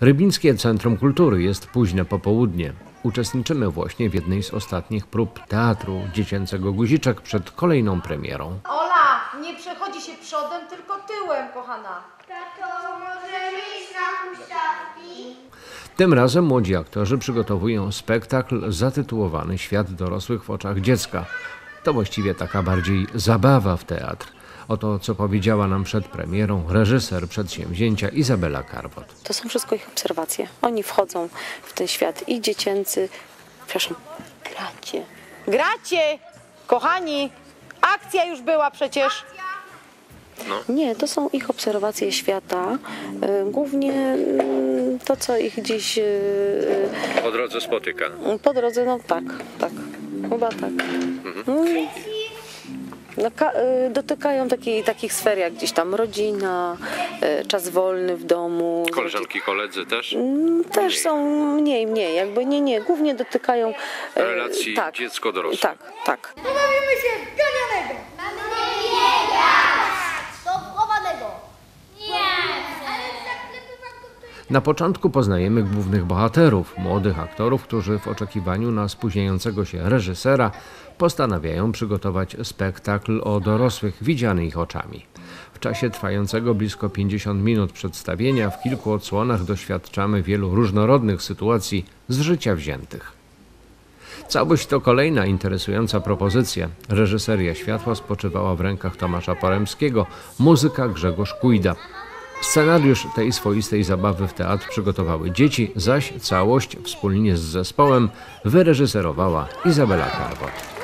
Rybińskie Centrum Kultury jest późne popołudnie. Uczestniczymy właśnie w jednej z ostatnich prób teatru dziecięcego Guziczek przed kolejną premierą. Ola, nie przechodzi się przodem, tylko tyłem, kochana. Tato, możemy iść na huśtawki? Tym razem młodzi aktorzy przygotowują spektakl zatytułowany Świat dorosłych w oczach dziecka. To właściwie taka bardziej zabawa w teatr. Oto co powiedziała nam przed premierą reżyser przedsięwzięcia Izabela Karwot. To są wszystko ich obserwacje. Oni wchodzą w ten świat i dziecięcy, przepraszam, gracie. Gracie, kochani, akcja już była przecież. Nie, to są ich obserwacje świata. y, Głównie y, to, co ich gdzieś y, Po drodze spotyka. y, po drodze, no tak, tak, chyba tak. Mm. No, ka- y, dotykają takiej, takich sfer jak gdzieś tam rodzina, y, czas wolny w domu. Koleżanki, koledzy też? Mm, Też są mniej, mniej, jakby nie, nie, głównie dotykają e, Relacji dziecko-dorosłe. Tak, tak. Pobawimy się Na początku poznajemy głównych bohaterów, młodych aktorów, którzy w oczekiwaniu na spóźniającego się reżysera postanawiają przygotować spektakl o dorosłych widziany ich oczami. W czasie trwającego blisko 50 minut przedstawienia w kilku odsłonach doświadczamy wielu różnorodnych sytuacji z życia wziętych. Całość to kolejna interesująca propozycja. Reżyseria światła spoczywała w rękach Tomasza Poremskiego, muzyka Grzegorz Kujda. Scenariusz tej swoistej zabawy w teatr przygotowały dzieci, zaś całość wspólnie z zespołem wyreżyserowała Izabela Karwot.